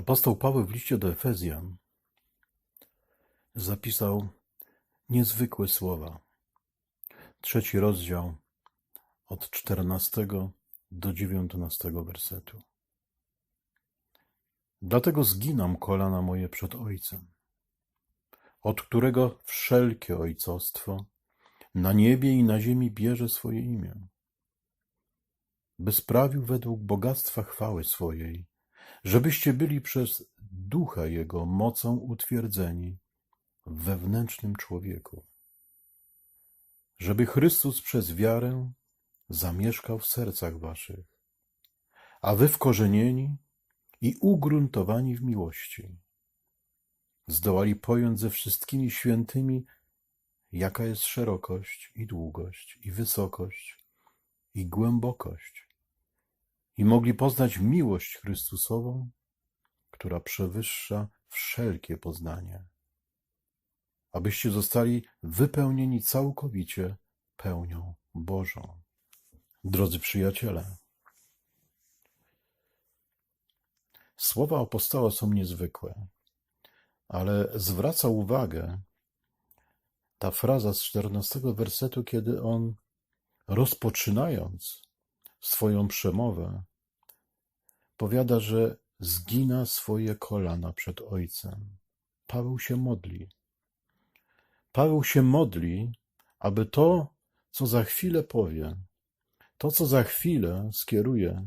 Apostoł Paweł w liście do Efezjan zapisał niezwykłe słowa. Trzeci rozdział od czternastego do dziewiętnastego wersetu. Dlatego zginam kolana moje przed Ojcem, od którego wszelkie ojcostwo na niebie i na ziemi bierze swoje imię, by sprawił według bogactwa chwały swojej, żebyście byli przez Ducha Jego mocą utwierdzeni w wewnętrznym człowieku, żeby Chrystus przez wiarę zamieszkał w sercach waszych, a wy wkorzenieni i ugruntowani w miłości, zdołali pojąć ze wszystkimi świętymi, jaka jest szerokość i długość i wysokość i głębokość, i mogli poznać miłość Chrystusową, która przewyższa wszelkie poznanie, abyście zostali wypełnieni całkowicie pełnią Bożą. Drodzy przyjaciele, słowa apostoła są niezwykłe, ale zwraca uwagę ta fraza z 14 wersetu, kiedy on rozpoczynając swoją przemowę, powiada, że zgina swoje kolana przed Ojcem. Paweł się modli. Paweł się modli, aby to, co za chwilę powie, to, co za chwilę skieruje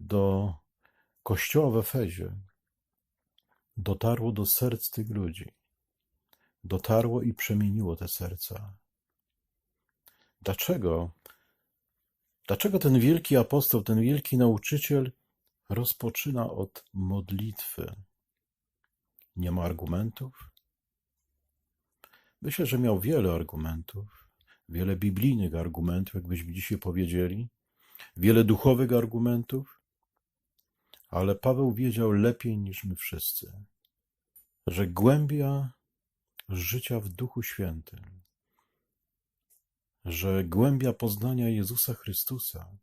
do kościoła w Efezie, dotarło do serc tych ludzi. Dotarło i przemieniło te serca. Dlaczego? Dlaczego ten wielki apostoł, ten wielki nauczyciel rozpoczyna od modlitwy? Nie ma argumentów? Myślę, że miał wiele argumentów, wiele biblijnych argumentów, jakbyśmy dzisiaj powiedzieli, wiele duchowych argumentów, ale Paweł wiedział lepiej niż my wszyscy, że głębia życia w Duchu Świętym, że głębia poznania Jezusa Chrystusa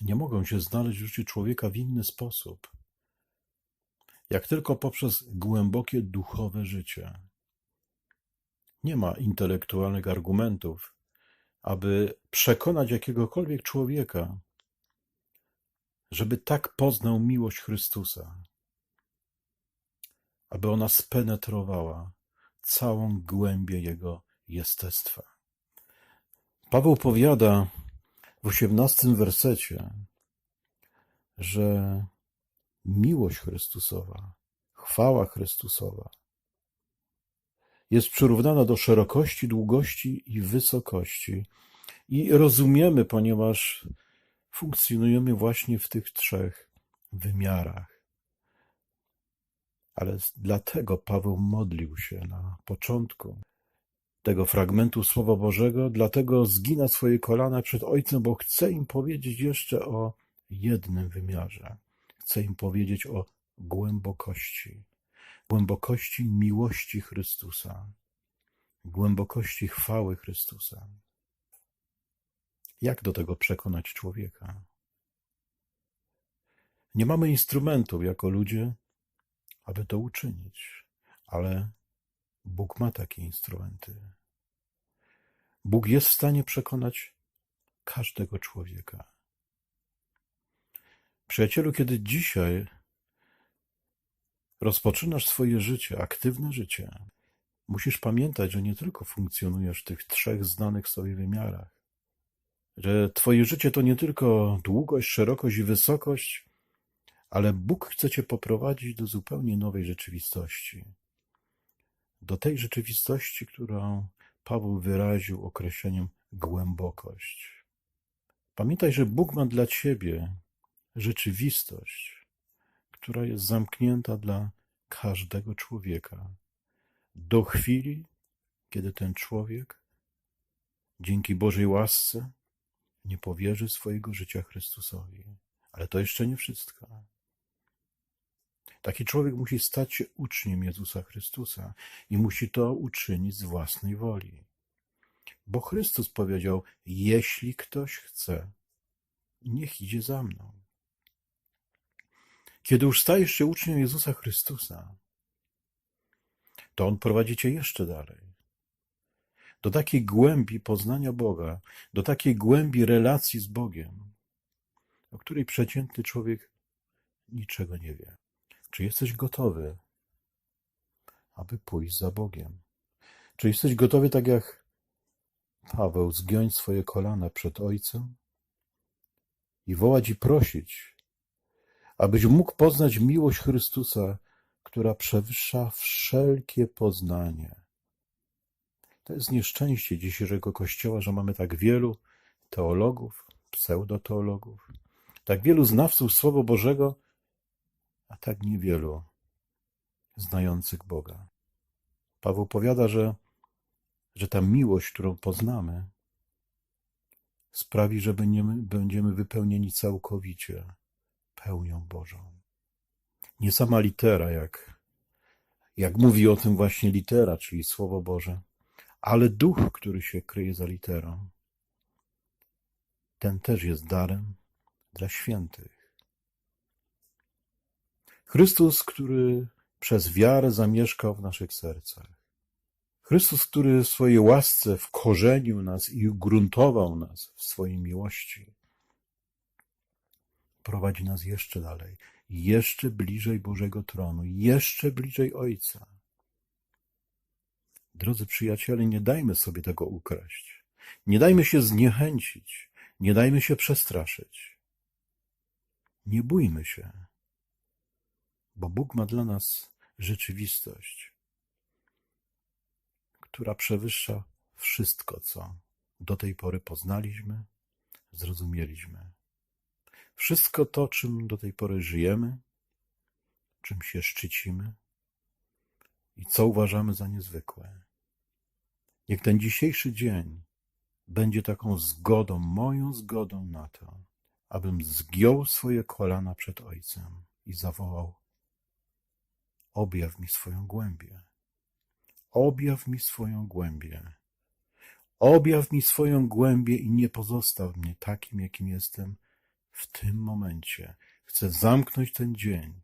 nie mogą się znaleźć w życiu człowieka w inny sposób, jak tylko poprzez głębokie duchowe życie. Nie ma intelektualnych argumentów, aby przekonać jakiegokolwiek człowieka, żeby tak poznał miłość Chrystusa, aby ona spenetrowała całą głębię jego jestestwa. Paweł powiada w osiemnastym wersecie, że miłość Chrystusowa, chwała Chrystusowa jest przyrównana do szerokości, długości i wysokości. I rozumiemy, ponieważ funkcjonujemy właśnie w tych trzech wymiarach. Ale dlatego Paweł modlił się na początku tego fragmentu Słowa Bożego, dlatego zgina swoje kolana przed Ojcem, bo chce im powiedzieć jeszcze o jednym wymiarze. Chce im powiedzieć o głębokości, głębokości miłości Chrystusa, głębokości chwały Chrystusa. Jak do tego przekonać człowieka? Nie mamy instrumentów jako ludzie, aby to uczynić, ale Bóg ma takie instrumenty. Bóg jest w stanie przekonać każdego człowieka. Przyjacielu, kiedy dzisiaj rozpoczynasz swoje życie, aktywne życie, musisz pamiętać, że nie tylko funkcjonujesz w tych trzech znanych sobie wymiarach, że Twoje życie to nie tylko długość, szerokość i wysokość, ale Bóg chce Cię poprowadzić do zupełnie nowej rzeczywistości. Do tej rzeczywistości, którą Paweł wyraził określeniem głębokość. Pamiętaj, że Bóg ma dla Ciebie rzeczywistość, która jest zamknięta dla każdego człowieka. Do chwili, kiedy ten człowiek, dzięki Bożej łasce, nie powierzy swojego życia Chrystusowi. Ale to jeszcze nie wszystko. Taki człowiek musi stać się uczniem Jezusa Chrystusa i musi to uczynić z własnej woli. Bo Chrystus powiedział: Jeśli ktoś chce, niech idzie za mną. Kiedy już stajesz się uczniem Jezusa Chrystusa, to On prowadzi cię jeszcze dalej. Do takiej głębi poznania Boga, do takiej głębi relacji z Bogiem, o której przeciętny człowiek niczego nie wie. Czy jesteś gotowy, aby pójść za Bogiem? Czy jesteś gotowy, tak jak Paweł, zgiąć swoje kolana przed Ojcem i wołać i prosić, abyś mógł poznać miłość Chrystusa, która przewyższa wszelkie poznanie? To jest nieszczęście dzisiejszego Kościoła, że mamy tak wielu teologów, pseudoteologów, tak wielu znawców Słowa Bożego, a tak niewielu znających Boga. Paweł powiada, że, że ta miłość, którą poznamy, sprawi, że będziemy, będziemy wypełnieni całkowicie pełnią Bożą. Nie sama litera, jak, jak mówi o tym właśnie litera, czyli Słowo Boże, ale duch, który się kryje za literą. Ten też jest darem dla świętych. Chrystus, który przez wiarę zamieszkał w naszych sercach. Chrystus, który w swojej łasce wkorzenił nas i ugruntował nas w swojej miłości, prowadzi nas jeszcze dalej, jeszcze bliżej Bożego tronu, jeszcze bliżej Ojca. Drodzy przyjaciele, nie dajmy sobie tego ukraść. Nie dajmy się zniechęcić. Nie dajmy się przestraszyć. Nie bójmy się, bo Bóg ma dla nas rzeczywistość, która przewyższa wszystko, co do tej pory poznaliśmy, zrozumieliśmy. Wszystko to, czym do tej pory żyjemy, czym się szczycimy i co uważamy za niezwykłe. Niech ten dzisiejszy dzień będzie taką zgodą, moją zgodą na to, abym zgiął swoje kolana przed Ojcem i zawołał: Objaw mi swoją głębię. Objaw mi swoją głębię. Objaw mi swoją głębię i nie pozostaw mnie takim, jakim jestem w tym momencie. Chcę zamknąć ten dzień,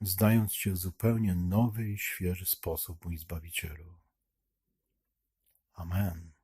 zdając Cię w zupełnie nowy i świeży sposób, mój Zbawicielu. Amen.